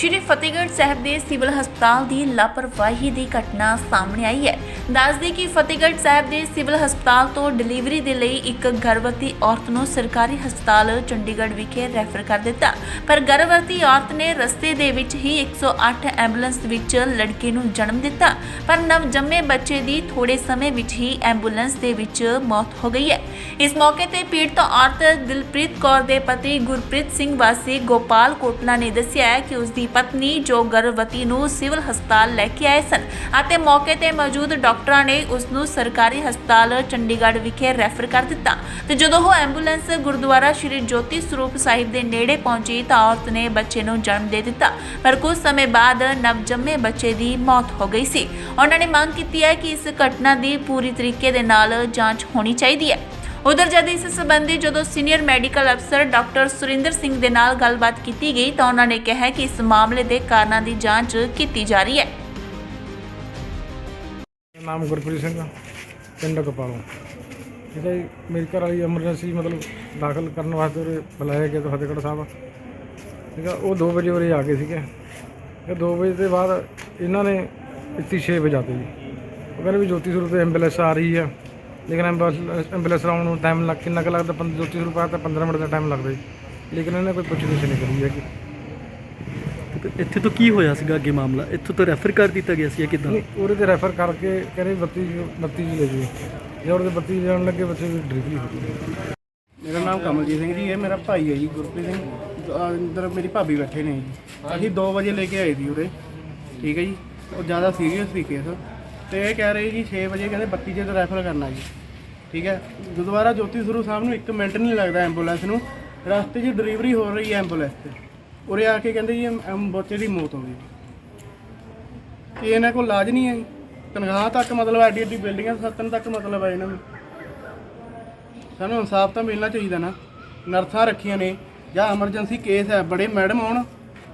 ਸ਼੍ਰੀ ਫਤਿਹਗੜ੍ਹ ਸਾਹਿਬ ਦੇ ਸਿਵਲ ਹਸਪਤਾਲ ਦੀ ਲਾਪਰਵਾਹੀ ਦੀ ਘਟਨਾ ਸਾਹਮਣੇ ਆਈ ਹੈ। ਦੱਸਦੇ ਕਿ ਫਤਿਹਗੜ੍ਹ ਸਾਹਿਬ ਦੇ ਸਿਵਲ ਹਸਪਤਾਲ ਤੋਂ ਡਿਲੀਵਰੀ ਦੇ ਲਈ ਇੱਕ ਗਰਭਵਤੀ ਔਰਤ ਨੂੰ ਸਰਕਾਰੀ ਹਸਪਤਾਲ ਚੰਡੀਗੜ੍ਹ ਵਿਖੇ ਰੈਫਰ ਕਰ ਦਿੱਤਾ। ਪਰ ਗਰਭਵਤੀ ਔਰਤ ਨੇ ਰਸਤੇ ਦੇ ਵਿੱਚ ਹੀ 108 ਐਂਬੂਲੈਂਸ ਵਿੱਚ ਲੜਕੇ ਨੂੰ ਜਨਮ ਦਿੱਤਾ। ਪਰ ਨਵਜੰਮੇ ਬੱਚੇ ਦੀ ਥੋੜੇ ਸਮੇਂ ਵਿੱਚ ਹੀ ਐਂਬੂਲੈਂਸ ਦੇ ਵਿੱਚ ਮੌਤ ਹੋ ਗਈ ਹੈ। ਇਸ ਮੌਕੇ ਤੇ ਪੀੜਤ ਔਰਤ ਦਿਲਪ੍ਰੀਤ ਕੌਰ ਦੇ ਪਤੀ ਗੁਰਪ੍ਰੀਤ ਸਿੰਘ ਵਾਸੀ ਗੋਪਾਲ ਕੋਟਲਾ ਨੇ ਦੱਸਿਆ ਹੈ ਕਿ ਉਸ ਦੀ ਪਤਨੀ ਜੋ ਗਰਭਵਤੀ ਨੂੰ ਸਿਵਲ ਹਸਪਤਾਲ ਲੈ ਕੇ ਆਏ ਸਨ ਅਤੇ ਮੌਕੇ ਤੇ ਮੌਜੂਦ ਡਾਕਟਰਾਂ ਨੇ ਉਸ ਨੂੰ ਸਰਕਾਰੀ ਹਸਪਤਾਲ ਚੰਡੀਗੜ੍ਹ ਵਿਖੇ ਰੈਫਰ ਕਰ ਦਿੱਤਾ ਤੇ ਜਦੋਂ ਉਹ ਐਂਬੂਲੈਂਸ ਗੁਰਦੁਆਰਾ ਸ਼੍ਰੀ ਜੋਤੀ ਸਰੂਪ ਸਾਹਿਬ ਦੇ ਨੇੜੇ ਪਹੁੰਚੀ ਤਾਂ ਔਰਤ ਨੇ ਬੱਚੇ ਨੂੰ ਜਨਮ ਦੇ ਦਿੱਤਾ, ਪਰ ਕੁਝ ਸਮੇਂ ਬਾਅਦ ਨਵਜੰਮੇ ਬੱਚੇ ਦੀ ਮੌਤ ਹੋ ਗਈ ਸੀ। ਉਹਨਾਂ ਨੇ ਮੰਗ ਕੀਤੀ ਹੈ ਕਿ ਇਸ ਘਟਨਾ ਦੀ ਪੂਰੀ ਤਰੀਕੇ ਦੇ ਨਾਲ ਜਾਂਚ ਹੋਣੀ ਚਾਹੀਦੀ ਹੈ। ਉਧਰ ਜਦ ਇਸ ਸੰਬੰਧੀ ਜਦੋਂ ਸੀਨੀਅਰ ਮੈਡੀਕਲ ਅਫਸਰ ਡਾਕਟਰ ਸੁਰਿੰਦਰ ਸਿੰਘ ਦੇ ਨਾਲ ਗੱਲਬਾਤ ਕੀਤੀ ਗਈ ਤਾਂ ਉਹਨਾਂ ਨੇ ਕਿਹਾ ਕਿ ਇਸ ਮਾਮਲੇ ਦੇ ਕਾਰਨਾਂ ਦੀ ਜਾਂਚ ਕੀਤੀ ਜਾ ਰਹੀ ਹੈ। ਨਾਮ ਗੁਰਪ੍ਰੀਤ ਸਿੰਘ ਪਿੰਡ ਕਪਾਲੋਂ। ਠੀਕ ਹੈ ਜੀ, ਮੇਰੀ ਘਰ ਵਾਲੀ ਐਮਰਜੈਂਸੀ ਮਤਲਬ ਦਾਖਲ ਕਰਨ ਵਾਸਤੇ ਉਰੇ ਬੁਲਾਇਆ ਗਿਆ ਤਾਂ ਫਤਿਹਗੜ੍ਹ ਸਾਹਿਬ। ਠੀਕ ਆ ਉਹ 2 ਵਜੇ ਉਰੇ ਆ ਗਏ ਸੀਗੇ। ਤੇ 2 ਵਜੇ ਦੇ ਬਾਅਦ ਇਹਨਾਂ ਨੇ ਇੱਥੇ 6 ਵਜੇ ਆਤੇ ਜੀ। ਉਹ ਕਹਿੰਦੇ ਵੀ ਜੋਤੀ ਸਰੂਪ ਤੇ ਐਂਬੂਲੈਂਸ ਆ ਰਹੀ ਆ। ਲੇਕਿਨ ਐਂਬੂਲੈਂਸ ਐਂਬੂਲੈਂਸ ਆਉਣ ਨੂੰ ਟਾਈਮ ਲੱਗ ਕਿੰਨਾ ਕੁ ਲੱਗਦਾ? ਪੰਜ ਜੋਤੀ ਸਰੂਪ ਆ ਤਾਂ 15 ਮਿੰਟ ਦਾ ਟਾਈਮ ਲੱਗਦਾ ਜੀ। ਲੇਕਿਨ ਇਹਨੇ ਕੋਈ ਪੁੱਛ ਨਹੀਂ ਕਰੀ ਹੈਗੀ। ਇੱਥੇ ਤੋਂ ਕੀ ਹੋਇਆ ਸੀਗਾ ਅੱਗੇ ਮਾਮਲਾ? ਇੱਥੋਂ ਤੋਂ ਰੈਫਰ ਕਰ ਦਿੱਤਾ ਗਿਆ ਸੀ ਕਿਦਾਂ? ਨਹੀਂ ਉਹਦੇ ਤੇ ਰੈਫਰ ਕਰਕੇ ਕਹਿੰਦੇ 32 32 ਜੀ ਲੈ ਜੀ। ਜੇ ਉਹਦੇ 32 ਜਾਣ ਲੱਗੇ ਬੱਚੇ ਦੀ ਡਿਲੀਵਰੀ ਹੋ ਗਈ। ਮੇਰਾ ਨਾਮ ਕਮਲਜੀਤ ਸਿੰਘ ਜੀ ਇਹ ਮੇਰਾ ਭਾਈ ਹੈ ਜੀ ਗੁਰਪ੍ਰੀਤ ਸਿੰਘ। ਅੰਦਰ ਮੇਰੀ ਭਾਬੀ ਬੈਠੇ ਨੇ ਜੀ। ਅਸੀਂ 2 ਵਜੇ ਲੈ ਕੇ ਆਏ ਸੀ ਉਰੇ। ਠੀਕ ਹੈ ਜੀ। ਉਹ ਜ਼ਿਆਦਾ ਸੀਰੀਅਸ ਸੀ ਕੇਸ ਤੇ ਇਹ ਕਹਿ ਰਹੇ ਜੀ 6 ਵਜੇ ਕਹਿੰਦੇ 32 ਜੇ ਤੋਂ ਰੈਫਰ ਕਰਨਾ ਜੀ। ਠੀਕ ਹੈ? ਗੁਰਦੁਆਰਾ ਜੋਤੀ ਸਰੂ ਸਾਹਿਬ ਨੂੰ 1 ਮਿੰਟ ਨਹੀਂ ਲੱਗਦਾ ਐਂਬੂਲੈਂਸ ਨੂੰ। ਰਸਤੇ 'ਚ ਡਿਲੀਵਰੀ ਹੋ ਰਹੀ ਹੈ ਐਂਬੂਲੈਂਸ ਤੇ। ਉਰੇ ਆ ਕੇ ਕਹਿੰਦੇ ਜੀ ਐਮ- ਬੱਚੇ ਦੀ ਮੌਤ ਹੋ ਗਈ। ਇਹ ਇਹਨਾਂ ਕੋਲ ਇਲਾਜ ਨਹੀਂ ਹੈ ਜੀ। ਤਨਖਾਹ ਤੱਕ ਮਤਲਬ ਐਡੀ ਐਡੀ ਬਿਲਡਿੰਗਾਂ ਸੱਤਨ ਤੱਕ ਮਤਲਬ ਹੈ ਇਹਨਾਂ ਨੂੰ। ਸਾਨੂੰ ਇਨਸਾਫ ਤਾਂ ਮਿਲਣਾ ਚਾਹੀਦਾ ਨਾ। ਨਰਸਾਂ ਰੱਖੀਆਂ ਨੇ। ਜਾਂ ਐਮਰਜੈਂਸੀ ਕੇਸ ਹੈ। ਬੜੇ ਮੈਡਮ ਆਉਣ।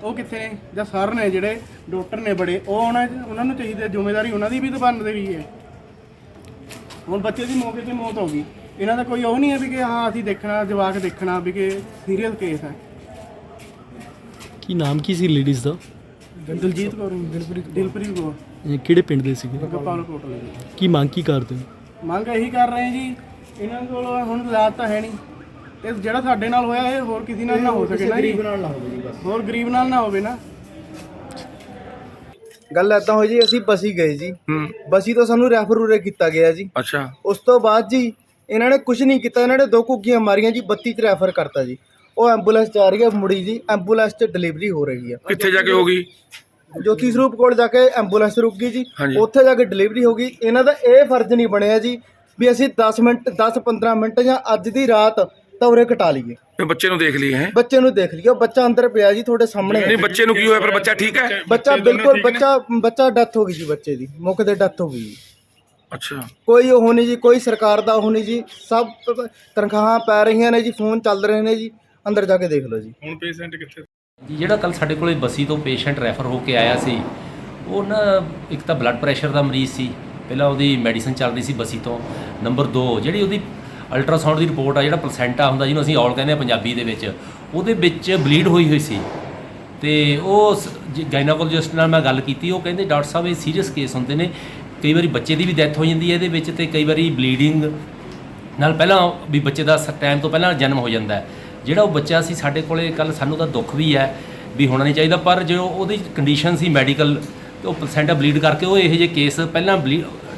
ਉਹ ਕਿੱਥੇ ਨੇ? ਜਾਂ ਸਰ ਨੇ ਜਿਹੜੇ ਡਾਕਟਰ ਨੇ ਬੜੇ ਉਹ ਆਉਣਾ ਉਹਨਾਂ ਨੂੰ ਚਾਹੀਦੀ ਜ਼ਿੰਮੇਵਾਰੀ ਉਹਨਾਂ ਦੀ ਵੀ ਤਾਂ ਬਣਦੀ ਰਹੀ ਹੈ। ਹੁਣ ਬੱਚੇ ਦੀ ਮੌਕੇ ਤੇ ਮੌਤ ਹੋ ਗਈ। ਇਹਨਾਂ ਦਾ ਕੋਈ ਉਹ ਨਹੀਂ ਹੈ ਵੀ ਕਿ ਹਾਂ ਅਸੀਂ ਦੇਖਣਾ ਜਵਾਕ ਦੇਖਣਾ ਵੀ ਕਿ ਸੀਰੀਅਸ ਕੇਸ ਹੈ। ਕੀ ਨਾਮ ਕੀ ਸੀ ਲੇਡੀਜ਼ ਦਾ? ਦਲਜੀਤ ਕੌਰ ਦਿਲਪ੍ਰੀਤ ਦਿਲਪ੍ਰੀਤ ਕੌਰ। ਇਹ ਕਿਹੜੇ ਪਿੰਡ ਦੇ ਸੀਗੇ? ਗੋਪਾਲ ਕੋਟਲੇ ਕੀ ਮੰਗ ਕੀ ਕਰਦੇ ਹੋ? ਮੰਗ ਇਹੀ ਕਰ ਰਹੇ ਜੀ ਇਹਨਾਂ ਕੋਲ ਹੁਣ ਇਲਾਜ ਤਾਂ ਹੈ ਨਹੀਂ। ਤੇ ਜਿਹੜਾ ਸਾਡੇ ਨਾਲ ਹੋਇਆ ਇਹ ਹੋਰ ਕਿਸੇ ਨਾਲ ਨਾ ਹੋ ਸਕੇ ਨਾ ਗਰੀਬ ਨਾਲ ਨਾ ਹੋਵੇ ਜੀ ਬਸ। ਹੋਰ ਗਰੀਬ ਨਾਲ ਨਾ ਹੋਵੇ ਨਾ। ਗੱਲ ਐਦਾਂ ਹੋਈ ਜੀ ਅਸੀਂ ਬਸੀ ਗਏ ਜੀ। ਹੂੰ। ਬਸੀ ਤੋਂ ਸਾਨੂੰ ਰੈਫਰ ਉਰੇ ਕੀਤਾ ਗਿਆ ਜੀ। ਅੱਛਾ। ਉਸ ਤੋਂ ਬਾਅਦ ਜੀ ਇਹਨਾਂ ਨੇ ਕੁਝ ਨਹੀਂ ਕੀਤਾ ਇਹਨਾਂ ਨੇ ਦੋ ਘੁੱਗੀਆਂ ਮਾਰੀਆਂ ਜੀ 32 ਚ ਰੈਫਰ ਕਰਤਾ ਜੀ। ਉਹ ਐਂਬੂਲੈਂਸ ਜਾ ਰਹੀ ਹੈ ਮੁੜੀ ਜੀ ਐਂਬੂਲੈਂਸ 'ਚ ਡਿਲੀਵਰੀ ਹੋ ਰਹੀ ਹੈ। ਕਿੱਥੇ ਜਾ ਕੇ ਹੋ ਗਈ? ਜੋਤੀ ਸਰੂਪ ਕੋਲ ਜਾ ਕੇ ਐਂਬੂਲੈਂਸ ਰੁਕ ਗਈ ਜੀ। ਹਾਂਜੀ। ਉੱਥੇ ਜਾ ਕੇ ਡਿਲੀਵਰੀ ਹੋ ਗਈ। ਇਹਨਾਂ ਦਾ ਇਹ ਫਰਜ਼ ਨਹੀਂ ਬਣਿਆ ਜੀ ਵੀ ਅਸੀਂ 10 ਮਿੰਟ 10 15 ਮਿੰਟ ਜਾਂ ਅੱਜ ਦੀ ਰਾਤ ਤਾਂ ਉਰੇ ਕਟਾ ਲਈਏ। ਇਹ ਬੱਚੇ ਨੂੰ ਦੇਖ ਲਈ ਹੈ। ਬੱਚੇ ਨੂੰ ਦੇਖ ਲਿਓ ਬੱਚਾ ਅੰਦਰ ਪਿਆ ਜੀ ਤੁਹਾਡੇ ਸਾਹਮਣੇ। ਹੈ। ਨਹੀਂ ਬੱਚੇ ਨੂੰ ਕੀ ਹੋਇਆ? ਪਰ ਬੱਚਾ ਠੀਕ ਹੈ? ਬੱਚਾ ਬਿਲਕੁਲ ਬੱਚਾ ਬੱਚਾ ਡੈਥ ਹੋ ਗਈ ਜੀ ਬੱਚੇ ਦੀ। ਮੌਕੇ ਤੇ ਡੈਥ ਹੋ ਗਈ ਜੀ। ਅੱਛਾ। ਕੋਈ ਉਹ ਨਹੀਂ ਜੀ ਕੋਈ ਸਰਕਾਰ ਦਾ ਉਹ ਨਹੀਂ ਜੀ। ਸਭ ਤਨਖਾਹਾਂ ਪੈ ਰਹੀਆਂ ਨੇ ਜੀ ਫੋਨ ਚੱਲ ਰਹੇ ਨੇ ਜੀ। ਅੰਦਰ ਜਾ ਕੇ ਦੇਖ ਲਓ ਜੀ। ਹੁਣ ਪੇਸ਼ੈਂਟ ਕਿੱਥੇ? ਜੀ ਜਿਹੜਾ ਕੱਲ ਸਾਡੇ ਕੋਲੇ ਬਸੀ ਤੋਂ ਪੇਸ਼ੈਂਟ ਰੈਫਰ ਹੋ ਕੇ ਆਇਆ ਸੀ ਉਹ ਨਾ ਇੱਕ ਤਾਂ ਬਲੱਡ ਪ੍ਰੈਸ਼ਰ ਦਾ ਮਰੀਜ਼ ਸੀ। ਪਹਿਲਾਂ ਉਹਦੀ ਮੈਡੀਸਿਨ ਚੱਲ ਰਹੀ ਸੀ ਬਸੀ ਤੋਂ। ਨੰਬਰ 2 ਜਿਹੜੀ ਉਹਦੀ ਅਲਟਰਾਸਾਊਂਡ ਦੀ ਰਿਪੋਰਟ ਆ, ਜਿਹੜਾ ਪਲਸੈਂਟਾ ਹੁੰਦਾ, ਜਿਹਨੂੰ ਅਸੀਂ ਔਲ ਕਹਿੰਦੇ ਆ ਪੰਜਾਬੀ ਦੇ ਵਿੱਚ, ਉਹਦੇ ਵਿੱਚ ਬਲੀਡ ਹੋਈ ਹੋਈ ਸੀ। ਤੇ ਉਹ ਗਾਇਨਾਕੋਲੋਜਿਸਟ ਨਾਲ ਮੈਂ ਗੱਲ ਕੀਤੀ, ਉਹ ਕਹਿੰਦੇ ਡਾਕਟਰ ਸਾਹਿਬ, ਇਹ ਸੀਰੀਅਸ ਕੇਸ ਹੁੰਦੇ ਨੇ। ਕਈ ਵਾਰੀ ਬੱਚੇ ਦੀ ਵੀ ਡੈਥ ਹੋ ਜਾਂਦੀ ਹੈ ਇਹਦੇ ਵਿੱਚ ਤੇ ਕਈ ਵਾਰੀ ਬਲੀਡਿੰਗ ਨਾਲ ਪਹਿਲਾਂ ਵੀ ਬੱਚੇ ਦਾ ਟਾਈਮ ਤੋਂ ਪਹਿਲਾਂ ਜਨਮ ਹੋ ਜਾਂਦਾ ਹੈ। ਜਿਹੜਾ ਉਹ ਬੱਚਾ ਸੀ, ਸਾਡੇ ਕੋਲੇ ਕੱਲ ਸਾਨੂੰ ਤਾਂ ਦੁੱਖ ਵੀ ਹੈ ਵੀ ਹੋਣਾ ਨਹੀਂ ਚਾਹੀਦਾ, ਪਰ ਜੋ ਉਹਦੀ ਕੰਡੀਸ਼ਨ ਸੀ ਮੈਡੀਕਲ ਉਹ ਪਲਸੈਂਟਾ ਬਲੀਡ ਕਰਕੇ ਉਹ ਇਹੋ ਜਿਹੇ ਕੇਸ ਪਹਿਲਾਂ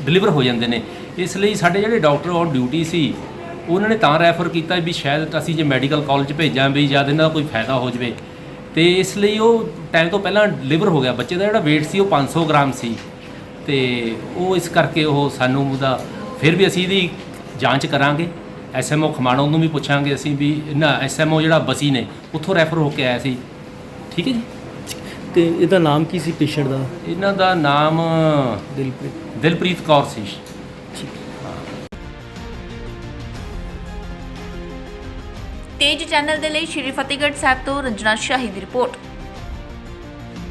ਡਿਲੀਵਰ ਹੋ ਜਾਂਦੇ ਨੇ। ਇਸ ਲਈ ਸਾਡੇ ਜਿਹੜੇ ਡਾਕਟਰ ਔਨ ਡਿਊਟੀ ਸੀ ਉਹਨਾਂ ਨੇ ਤਾਂ ਰੈਫਰ ਕੀਤਾ ਵੀ ਸ਼ਾਇਦ ਅਸੀਂ ਜੇ ਮੈਡੀਕਲ ਕਾਲਜ ਭੇਜਾਂ ਵੀ ਜਦ ਇਹਨਾਂ ਦਾ ਕੋਈ ਫਾਇਦਾ ਹੋ ਜਵੇ। ਤੇ ਇਸ ਲਈ ਉਹ ਟਾਈਮ ਤੋਂ ਪਹਿਲਾਂ ਡਿਲੀਵਰ ਹੋ ਗਿਆ। ਬੱਚੇ ਦਾ ਜਿਹੜਾ weight ਸੀ ਉਹ 500 ਗ੍ਰਾਮ ਸੀ। ਤੇ ਉਹ ਇਸ ਕਰਕੇ ਉਹ ਸਾਨੂੰ ਉਹਦਾ ਫਿਰ ਵੀ ਅਸੀਂ ਇਹਦੀ ਜਾਂਚ ਕਰਾਂਗੇ। ਐਸਐਮਓ ਖਮਾਣੋਂ ਨੂੰ ਵੀ ਪੁੱਛਾਂਗੇ ਅਸੀਂ ਵੀ ਨਾ ਐਸਐਮਓ ਜਿਹੜਾ ਬਸੀ ਨੇ ਉੱਥੋਂ ਰੈਫਰ ਹੋ ਕੇ ਆਇਆ ਸੀ। ਠੀਕ ਹੈ ਜੀ? ਤੇ ਇਹਦਾ ਨਾਮ ਕੀ ਸੀ ਪੇਸ਼ੈਂਟ ਦਾ? ਇਹਨਾਂ ਦਾ ਨਾਮ ਦਿਲਪ੍ਰੀਤ। ਦਿਲਪ੍ਰੀਤ ਕੌਰ ਸੀ। ਤੇਜ ਚੈਨਲ ਦੇ ਲਈ ਸ਼੍ਰੀ ਫਤਿਹਗੜ੍ਹ ਸਾਹਿਬ ਤੋਂ ਰੰਜਨਾ ਸ਼ਾਹੀ ਦੀ ਰਿਪੋਰਟ।